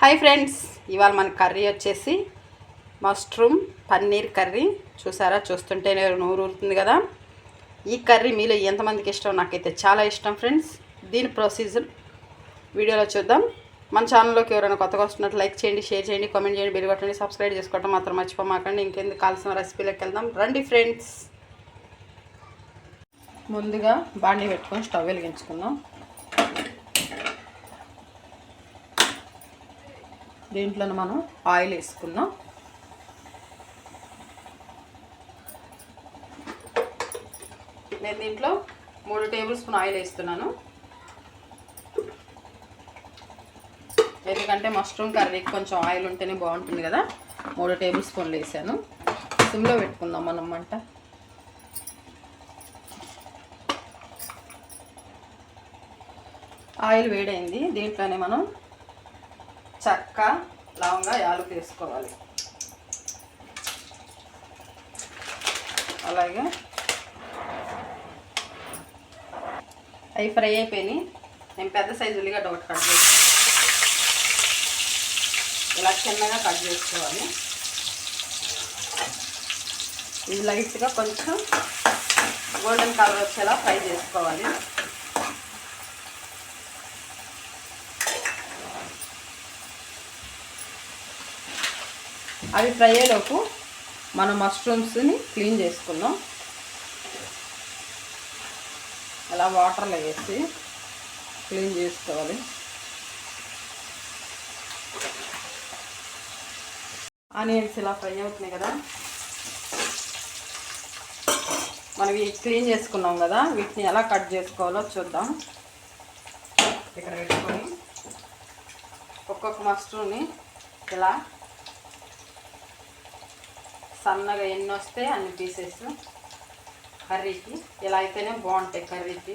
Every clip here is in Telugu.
హాయ్ ఫ్రెండ్స్ ఇవాళ మన కర్రీ వచ్చేసి మష్రూమ్ పన్నీర్ కర్రీ. చూసారా? చూస్తుంటేనే నూరు ఊరుతుంది కదా. ఈ కర్రీ మీలో ఎంతమందికి ఇష్టం? నాకైతే చాలా ఇష్టం ఫ్రెండ్స్ దీని ప్రొసీజర్ వీడియోలో చూద్దాం. మన ఛానల్లోకి ఎవరైనా కొత్తగా వస్తున్నట్టు లైక్ చేయండి షేర్ చేయండి కామెంట్ చేయండి బిల్ కొట్టండి సబ్స్క్రైబ్ చేసుకోవటం మాత్రం మర్చిపోమాకండి. ఇంకెందుకు కావాల్సిన రెసిపీలోకి వెళ్దాం. రండి ఫ్రెండ్స్ ముందుగా బాండీ పెట్టుకొని స్టవ్ వెలిగించుకుందాం. దీంట్లో మనం ఆయిల్ వేసుకుందాం. నేను దీంట్లో మూడు టేబుల్ స్పూన్ ఆయిల్ వేస్తున్నాను. ఎందుకంటే మష్రూమ్ కర్రీకి కొంచెం ఆయిల్ ఉంటేనే బాగుంటుంది కదా. మూడు టేబుల్ స్పూన్లు వేసాను. సిమ్లో పెట్టుకుందాం మనం మంట ఆయిల్ వేడైంది. దీంట్లోనే మనం చక్క లవంగా యాలకు వేసుకోవాలి. అలాగే అవి ఫ్రై అయిపోయినాయి. నేను పెద్ద సైజు ఉల్లిగడ్డ ఒకటి కట్ చేసుకోవాలి ఇలా చిన్నగా కట్ చేసుకోవాలి. ఇది లైట్గా కొంచెం గోల్డెన్ కలర్ వచ్చేలా ఫ్రై చేసుకోవాలి. అవి ఫ్రై అయ్యేలోపు మనం మష్రూమ్స్ని క్లీన్ చేసుకుందాం. అలా వాటర్లో వేసి క్లీన్ చేసుకోవాలి. ఆనియన్స్ ఇలా ఫ్రై అవుతున్నాయి కదా. మనవి క్లీన్ చేసుకున్నాం కదా వీటిని ఎలా కట్ చేసుకోవాలో చూద్దాం. ఇక్కడ పెట్టుకొని ఒక్కొక్క మష్రూమ్ని ఇలా సన్నగా ఎన్ని వస్తే అన్ని పీసెస్ కర్రీకి. ఇలా అయితేనే బాగుంటాయి కర్రీకి.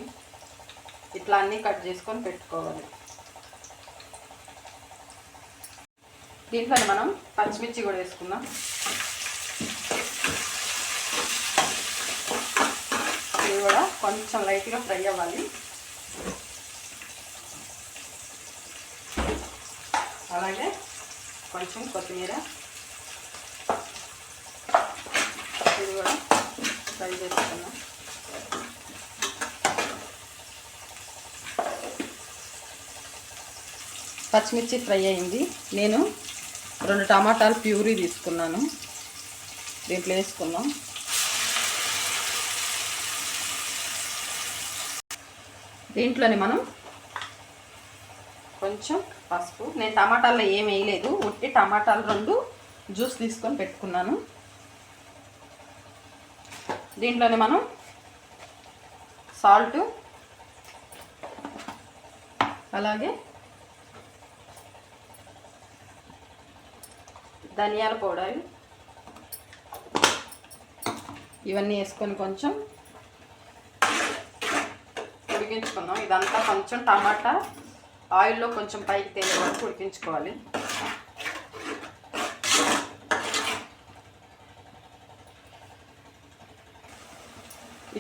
ఇట్లా అన్నీ కట్ చేసుకొని పెట్టుకోవాలి. దీంట్లో మనం పచ్చిమిర్చి కూడా వేసుకుందాం. ఇవి కూడా కొంచెం లైట్గా ఫ్రై అవ్వాలి. అలాగే కొంచెం కొత్తిమీర ఇది కూడా ఫ్రై చేసుకున్నాం పచ్చిమిర్చి ఫ్రై అయింది. నేను రెండు టమాటాలు ప్యూరీ తీసుకున్నాను. దీంట్లో వేసుకున్నాం దీంట్లోనే మనం కొంచెం పసుపు. నేను టమాటాల్లో ఏం వేయలేదు. ఉట్టి టమాటాలు రెండు జ్యూస్ తీసుకొని పెట్టుకున్నాను. దీంట్లోనే మనం సాల్ట్ అలాగే ధనియాల పౌడర్. ఇవన్నీ వేసుకొని కొంచెం ఉడికించుకుందాం. ఇదంతా కొంచెం టమాటా ఆయిల్లో కొంచెం పైకి తేలే వరకు ఉడికించుకోవాలి.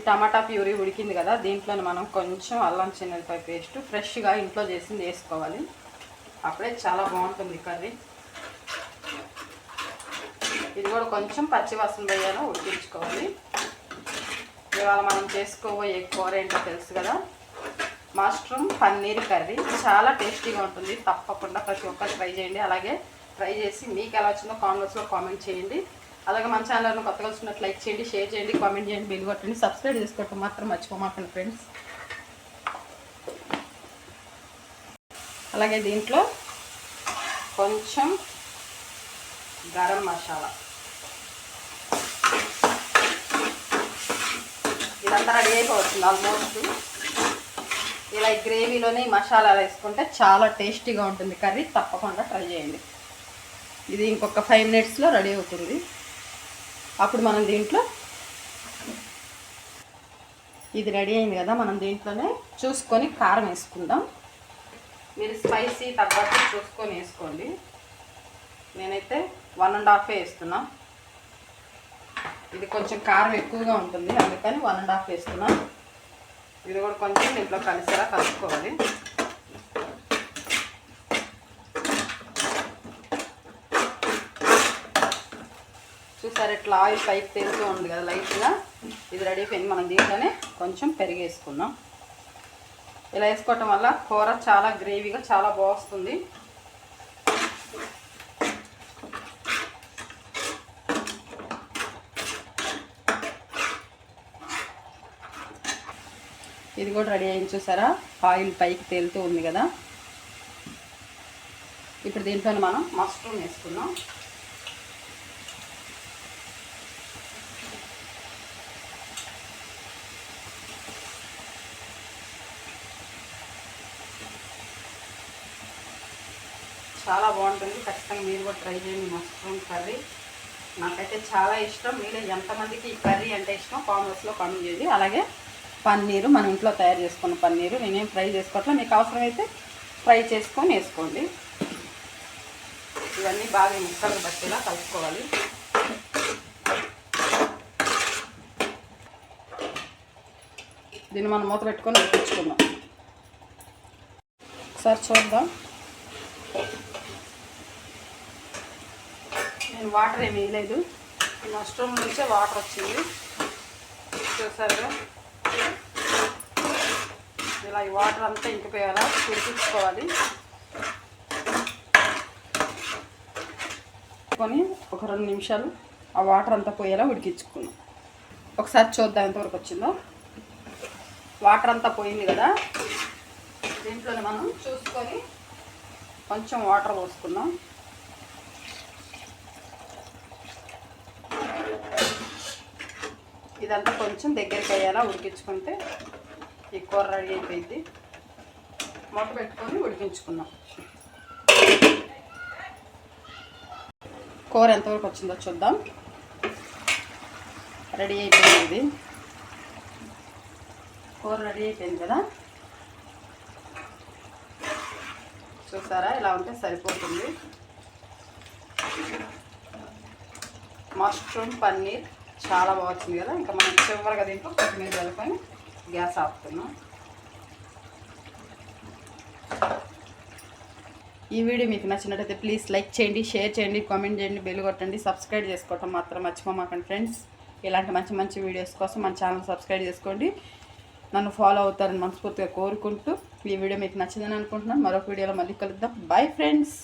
ఈ టమాటా ప్యూరీ ఉడికింది కదా దీంట్లో మనం కొంచెం అల్లం చిన్నపాయ పేస్ట్ ఫ్రెష్గా ఇంట్లో చేసింది వేసుకోవాలి. అప్పుడే చాలా బాగుంటుంది కర్రీ. ఇది కూడా కొంచెం పచ్చివాసన పోయేలా ఉడికించుకోవాలి. ఇవాళ మనం చేసుకోబోయే కూర ఏంటో తెలుసు కదా? Mushroom paneer curry. చాలా టేస్టీగా ఉంటుంది. తప్పకుండా ప్రతి ఒక్కరు ట్రై చేయండి. అలాగే ట్రై చేసి మీకు ఎలా వచ్చిందో కామెంట్స్లో కామెంట్ చేయండి. అలాగే మన ఛానల్ను కొత్తగా వచ్చినట్లు లైక్ చేయండి షేర్ చేయండి కామెంట్ చేయండి బిల్ కొట్టండి సబ్స్క్రైబ్ చేసుకోవటం మాత్రం మర్చిపోమాకండి ఫ్రెండ్స్ అలాగే దీంట్లో కొంచెం గరం మసాలా. ఇదంతా రెడీ అయిపోతుంది ఆల్మోస్ట్ ఇలా ఈ గ్రేవీలోనే ఈ మసాలా వేసుకుంటే చాలా టేస్టీగా ఉంటుంది. కర్రీ తప్పకుండా ట్రై చేయండి. ఇది ఇంకొక ఫైవ్ మినిట్స్లో రెడీ అవుతుంది. అప్పుడు మనం దీంట్లో ఇది రెడీ అయింది కదా మనం దీంట్లోనే చూసుకొని కారం వేసుకుందాం. మీరు స్పైసీ తగ్గట్టు చూసుకొని వేసుకోండి. నేనైతే వన్ అండ్ హాఫే వేస్తున్నా. ఇది కొంచెం కారం ఎక్కువగా ఉంటుంది అందుకని వన్ అండ్ హాఫ్ వేస్తున్నా. ఇది కూడా కొంచెం దీంట్లో కలిసేలా కలుపుకోవాలి. సరే ఇట్లా ఆయిల్ పైకి తేలుతూ ఉంది కదా లైట్గా. ఇది రెడీ అయిపోయింది. మనం దీంట్లోనే కొంచెం పెరిగేసుకుందాం. ఇలా వేసుకోవటం వల్ల కూర చాలా గ్రేవీగా చాలా బాగుస్తుంది. ఇది కూడా రెడీ అయింది చూసారా? ఆయిల్ పైకి తేలుతూ ఉంది కదా. ఇప్పుడు దీంట్లో మనం మష్రూమ్ వేసుకున్నాం చాలా బాగుంటుంది. ఖచ్చితంగా మీరు కూడా ట్రై చేయండి. Mushroom curry. నాకైతే చాలా ఇష్టం. మీరు ఎంతమందికి ఈ కర్రీ అంటే ఇష్టం కామెంట్స్లో కామెంట్ చేయండి. అలాగే పన్నీరు మన ఇంట్లో తయారు చేసుకున్న పన్నీరు. నేనేం ఫ్రై చేసుకోవట్లే. మీకు అవసరమైతే ఫ్రై చేసుకొని వేసుకోండి. ఇవన్నీ బాగా ముక్కలు బట్టేలా కలుపుకోవాలి. దీన్ని మనం మూత పెట్టుకొని ఉడికించుకుందాం. ఒకసారి చూద్దాం. నేను వాటర్ ఏమి వేయలేదు. మష్రూమ్ నుంచే వాటర్ వచ్చింది. చూసారుగా? ఇలా ఈ వాటర్ అంతా ఇంకిపోయేలా ఉడికించుకోవాలి. కొని ఒక రెండు నిమిషాలు ఆ వాటర్ అంతా పోయేలా ఉడికించుకున్నాం ఒకసారి చూద్దాం ఎంతవరకు వచ్చిందో. వాటర్ అంతా పోయింది కదా? దీంట్లోనే మనం చూసుకొని కొంచెం వాటర్ పోసుకుందాం. ఇదంతా కొంచెం దగ్గరికి అయ్యేలా ఉడికించుకుంటే ఈ కూర రెడీ అయిపోయింది. మొట్ట పెట్టుకొని ఉడికించుకుందాం. కూర ఎంతవరకు వచ్చిందో చూద్దాం. రెడీ అయిపోయింది. కూర రెడీ అయిపోయింది కదా? చూసారా? ఇలా ఉంటే సరిపోతుంది. మష్రూమ్ పన్నీర్ చాలా బాగుంది కదా. ఇంకా మనం చివరిగా దీంట్లో కొత్తిమీర కలుపుకొని గ్యాస్ ఆపుతున్నాం ఈ వీడియో మీకు నచ్చినట్టయితే ప్లీజ్ లైక్ చేయండి షేర్ చేయండి కామెంట్ చేయండి బెల్ కొట్టండి సబ్స్క్రైబ్ చేసుకోవటం మాత్రం మర్చిపోమాకండి ఫ్రెండ్స్. ఇలాంటి మంచి మంచి వీడియోస్ కోసం మన ఛానల్ సబ్స్క్రైబ్ చేసుకోండి. నన్ను ఫాలో అవుతారని మనస్ఫూర్తిగా కోరుకుంటూ ఈ వీడియో మీకు నచ్చిందని అనుకుంటున్నాను. మరొక వీడియోలో మళ్ళీ కలుద్దాం. Bye friends